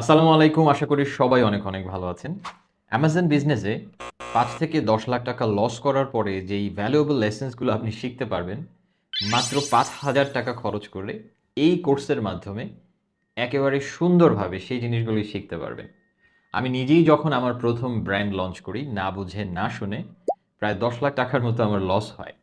আসসালামু আলাইকুম। আশা করি সবাই অনেক অনেক ভালো আছেন। অ্যামাজন বিজনেসে পাঁচ থেকে দশ লাখ টাকা লস করার পরে যেই ভ্যালুয়েবল লেসেন্সগুলো আপনি শিখতে পারবেন, মাত্র পাঁচ হাজার টাকা খরচ করে এই কোর্সের মাধ্যমে একেবারে সুন্দরভাবে সেই জিনিসগুলোই শিখতে পারবেন। আমি নিজেই যখন আমার প্রথম ব্র্যান্ড লঞ্চ করি, না বুঝে, না শুনে, প্রায় দশ লাখ টাকার মতো আমার লস হয়।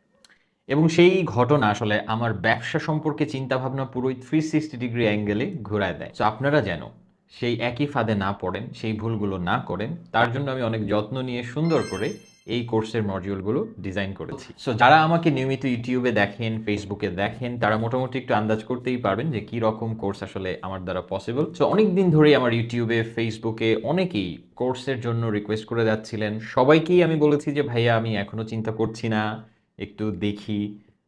এবং সেই ঘটনা আসলে আমার ব্যবসা সম্পর্কে চিন্তাভাবনা পুরোই থ্রি সিক্সটি ডিগ্রি অ্যাঙ্গেলে ঘোরায় দেয়। তো আপনারা যেন সেই একই ফাঁদে না পড়েন, সেই ভুলগুলো না করেন, তার জন্য আমি অনেক যত্ন নিয়ে সুন্দর করে এই কোর্সের মডিউলগুলো ডিজাইন করেছি। সো যারা আমাকে নিয়মিত ইউটিউবে দেখেন, ফেসবুকে দেখেন, তারা মোটামুটি একটু আন্দাজ করতেই পারবেন যে কী রকম কোর্স আসলে আমার দ্বারা পসিবল সো অনেক দিন ধরেই আমার ইউটিউবে, ফেসবুকে অনেকেই কোর্সের জন্য রিকোয়েস্ট করে যাচ্ছিলেন। সবাইকেই আমি বলেছি যে, ভাইয়া, আমি এখনও চিন্তা করছি না, একটু দেখি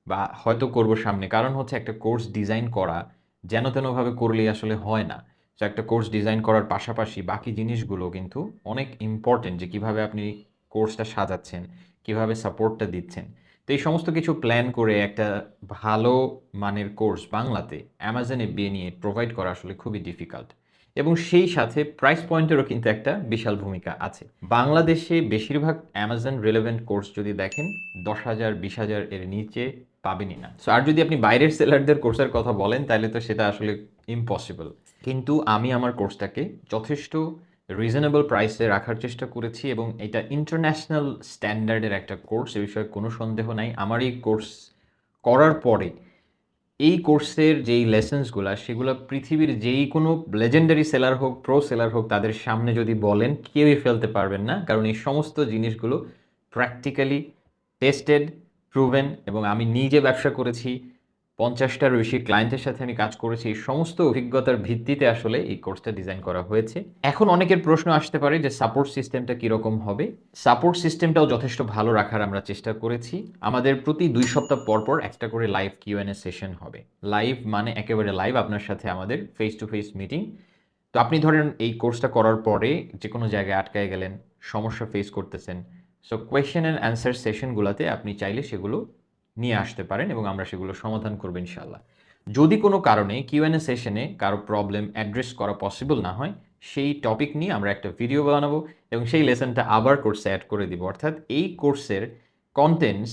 বা হয়তো করব সামনে। কারণ হচ্ছে একটা কোর্স ডিজাইন করা যেন তেনভাবে করলেই আসলে হয় না। তো একটা কোর্স ডিজাইন করার পাশাপাশি বাকি জিনিসগুলো কিন্তু অনেক ইম্পর্টেন্ট যে কীভাবে আপনি কোর্সটা সাজাচ্ছেন, কীভাবে সাপোর্টটা দিচ্ছেন। তো এই সমস্ত কিছু প্ল্যান করে একটা ভালো মানের কোর্স বাংলাতে অ্যামাজনে বিয়ে নিয়ে প্রোভাইড করা আসলে খুবই ডিফিকাল্ট এবং সেই সাথে প্রাইস পয়েন্টেরও কিন্তু একটা বিশাল ভূমিকা আছে। বাংলাদেশে বেশিরভাগ অ্যামাজন রিলেভেন্ট কোর্স যদি দেখেন, দশ হাজার, বিশ হাজার এর নিচে পাবেনই না। সো আর যদি আপনি বাইরের সেলারদের কোর্সের কথা বলেন, তাহলে তো সেটা আসলে ইম্পসিবল কিন্তু আমি আমার কোর্সটাকে যথেষ্ট রিজনেবল প্রাইসে রাখার চেষ্টা করেছি এবং এটা ইন্টারন্যাশনাল স্ট্যান্ডার্ডের একটা কোর্স এ বিষয়ে কোনো সন্দেহ নাই। আমার এই কোর্স করার পরে এই কোর্সের যেই লেসেন্সগুলো সেগুলো পৃথিবীর যেই কোনো লেজেন্ডারি সেলার হোক প্রো সেলার হোক, তাদের সামনে যদি বলেন, কেউই ফেলতে পারবেন না। কারণ এই সমস্ত জিনিসগুলো প্র্যাকটিক্যালি টেস্টেড প্রুভেন এবং আমি নিজে ব্যবসা করেছি। পঞ্চাশটার বেশি ক্লায়েন্টের সাথে আমি কাজ করেছি, এই সমস্ত অভিজ্ঞতার ভিত্তিতে আসলে এই কোর্সটা ডিজাইন করা হয়েছে। এখন অনেকের প্রশ্ন আসতে পারে যে সাপোর্ট সিস্টেমটা কীরকম হবে? সাপোর্ট সিস্টেমটাও যথেষ্ট ভালো রাখার আমরা চেষ্টা করেছি। আমাদের প্রতি দুই সপ্তাহ পর পর একটা করে live Q and A session হবে। লাইভ মানে একেবারে লাইভ আপনার সাথে আমাদের ফেস টু ফেস মিটিং তো আপনি ধরেন এই কোর্সটা করার পরে যে কোনো জায়গায় আটকায় গেলেন, সমস্যা ফেস করতেছেন। সো কোয়েশ্চেন অ্যান্ড অ্যান্সার সেশনগুলোতে আপনি চাইলে সেগুলো নিয়ে আসতে পারেন এবং আমরা সেগুলো সমাধান করব ইনশাল্লাহ যদি কোনো কারণে কিউএনএ সেশনে কারও প্রবলেম অ্যাড্রেস করা পসিবল না হয়, সেই টপিক নিয়ে আমরা একটা ভিডিও বানাবো এবং সেই লেসনটা আবার কোর্সে অ্যাড করে দিব। অর্থাৎ এই কোর্সের কন্টেন্টস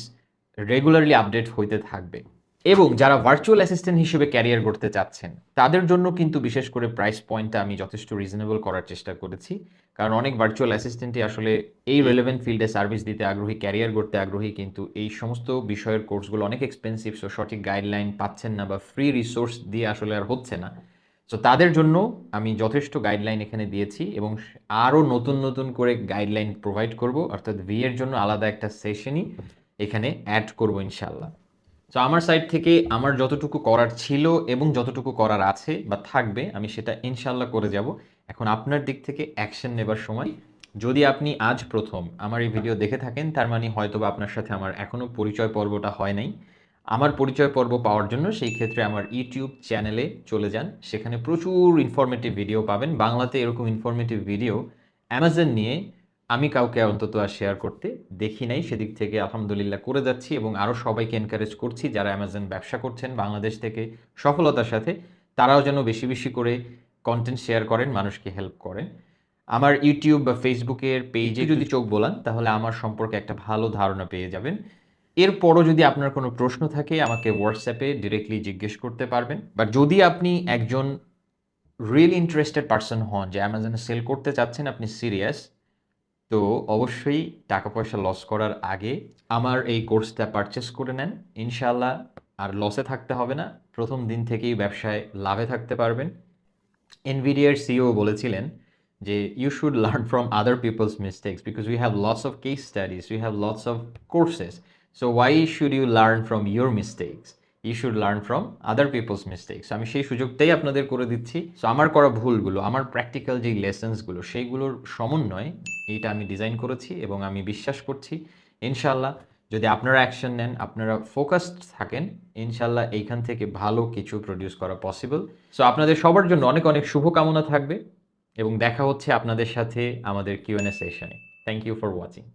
রেগুলারলি আপডেট হইতে থাকবে। এবং যারা ভার্চুয়াল অ্যাসিস্ট্যান্ট হিসেবে ক্যারিয়ার করতে চাচ্ছেন, তাদের জন্য কিন্তু বিশেষ করে প্রাইস পয়েন্টটা আমি যথেষ্ট রিজনেবল করার চেষ্টা করেছি। কারণ অনেক ভার্চুয়াল অ্যাসিস্ট্যান্টই আসলে এই রেলেভেন্ট ফিল্ডে সার্ভিস দিতে আগ্রহী ক্যারিয়ার করতে আগ্রহী, কিন্তু এই সমস্ত বিষয়ের কোর্সগুলো অনেক এক্সপেন্সিভ সো সঠিক গাইডলাইন পাচ্ছেন না বা ফ্রি রিসোর্স দিয়ে আসলে আর হচ্ছে না। সো তাদের জন্য আমি যথেষ্ট গাইডলাইন এখানে দিয়েছি এবং আরও নতুন নতুন করে গাইডলাইন প্রোভাইড করব। অর্থাৎ ভি এর জন্য আলাদা একটা সেশনই এখানে অ্যাড করব ইনশাল্লাহ তো আমার সাইড থেকে আমার যতটুকু করার ছিল এবং যতটুকু করার আছে বা থাকবে, আমি সেটা ইনশাল্লাহ করে যাব। এখন আপনার দিক থেকে অ্যাকশন নেবার সময়। যদি আপনি আজ প্রথম আমার এই ভিডিও দেখে থাকেন, তার মানে হয়তো বা আপনার সাথে আমার এখনও পরিচয় পর্বটা হয় নাই। আমার পরিচয় পর্ব পাওয়ার জন্য সেই ক্ষেত্রে আমার ইউটিউব চ্যানেলে চলে যান। সেখানে প্রচুর ইনফরমেটিভ ভিডিও পাবেন। বাংলাতে এরকম ইনফরমেটিভ ভিডিও অ্যামাজন নিয়ে আমি কাউকে অন্তত আর শেয়ার করতে দেখি নাই। সেদিক থেকে আলহামদুলিল্লাহ করে যাচ্ছি এবং আরও সবাইকে এনকারেজ করছি যারা অ্যামাজন ব্যবসা করছেন বাংলাদেশ থেকে সফলতার সাথে তারাও যেন বেশি বেশি করে কন্টেন্ট শেয়ার করেন মানুষকে হেল্প করেন। আমার ইউটিউব বা ফেসবুকের পেজে যদি চোখ বলান তাহলে আমার সম্পর্কে একটা ভালো ধারণা পেয়ে যাবেন। এরপরও যদি আপনার কোনো প্রশ্ন থাকে আমাকে হোয়াটসঅ্যাপে ডিরেক্টলি জিজ্ঞেস করতে পারবেন। বা যদি আপনি একজন রিয়েল ইন্টারেস্টেড পার্সন হন যে অ্যামাজনে সেল করতে চাচ্ছেন আপনি সিরিয়াস তো অবশ্যই টাকা পয়সা লস করার আগে আমার এই কোর্সটা পারচেস করে নেন। ইনশাল্লাহ আর লসে থাকতে হবে না। প্রথম দিন থেকেই ব্যবসায় লাভে থাকতে পারবেন। এনভিডিয়ার সিও বলেছিলেন যে you should learn from other people's mistakes because we have lots of case studies we have lots of courses so why should you learn from your mistakes you should learn from other people's mistakes আমি সেই সুযোগটাই আপনাদের করে দিচ্ছি। So আমার করা ভুলগুলো, আমার practical যেই লেসেন্সগুলো সেইগুলোর সমন্বয় এইটা আমি ডিজাইন করেছি এবং আমি বিশ্বাস করছি। ইনশাল্লাহ যদি আপনারা অ্যাকশন নেন, আপনারা ফোকাসড থাকেন ইনশাল্লাহ এইখান থেকে ভালো কিছু প্রডিউস করা পসিবল সো আপনাদের সবার জন্য অনেক অনেক শুভকামনা থাকবে এবং দেখা হচ্ছে আপনাদের সাথে আমাদের কিউএনএ সেশনে থ্যাংক ইউ ফর ওয়াচিং